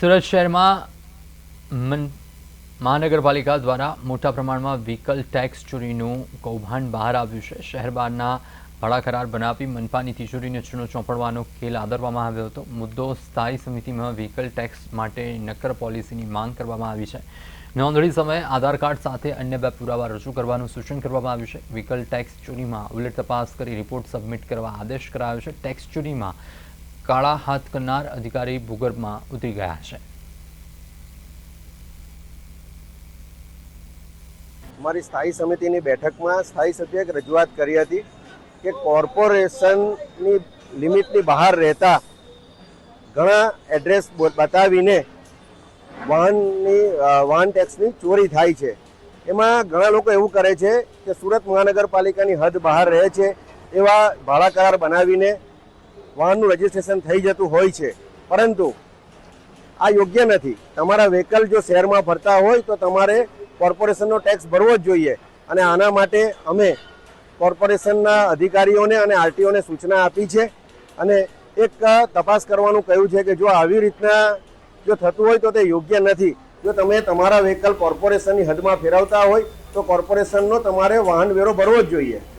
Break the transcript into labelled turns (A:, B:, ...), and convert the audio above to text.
A: સુરત શહેરમાં મહાનગરપાલિકા દ્વારા મોટા પ્રમાણમાં વ્હીકલ ટેક્સ ચોરીનું કૌભાંડ બહાર આવ્યું છે. શહેર બહારના ભાડા કરાર બનાવી મનપાની તિજોરીને ચૂનો ચોંપડવાનો ખેલ આદરવામાં આવ્યો હતો. મુદ્દો સ્થાયી સમિતિમાં વ્હીકલ ટેક્સ માટે નક્કર પોલિસીની માંગ કરવામાં આવી છે. નોંધણી સમયે આધાર કાર્ડ સાથે અન્ય બે પુરાવા રજૂ કરવાનું સૂચન કરવામાં આવ્યું છે. વ્હીકલ ટેક્સ ચોરીમાં ઉલટ તપાસ કરી રિપોર્ટ સબમિટ કરવા આદેશ કરાયો છે. ટેક્સ ચોરીમાં કાળા હાથ કરનાર અધિકારી ભૂગર્ભમાં ઉતરી ગયા છે.
B: અમારી સ્થાયી સમિતિની બેઠકમાં સ્થાયી સભ્યએ રજૂઆત કરી હતી કે કોર્પોરેશનની લિમિટની બહાર રહેતા ઘણા એડ્રેસ બતાવીને વાહનની વાહન ટેક્સની ચોરી થાય છે. એમાં ઘણા લોકો એવું કરે છે કે સુરત મહાનગરપાલિકાની હદ બહાર રહે છે એવા ભાડા કરાર બનાવીને વાહનનું રજીસ્ટ્રેશન થઈ જતું હોય છે. પરંતુ આ યોગ્ય નથી. તમારા વ્હીકલ જો શહેરમાં ફરતા હોય તો તમારે કોર્પોરેશનનો ટેક્સ ભરવો જ જોઈએ. અને આના માટે અમે કોર્પોરેશનના અધિકારીઓને અને આરટીઓને સૂચના આપી છે. અને એક તપાસ કરવાનું કહ્યું છે કે જો આવી રીતના જો થતું હોય તો તે યોગ્ય નથી. જો તમે તમારા વ્હીકલ કોર્પોરેશનની હદમાં ફેરવતા હોય તો કોર્પોરેશનનો તમારે વાહન વેરો ભરવો જ જોઈએ.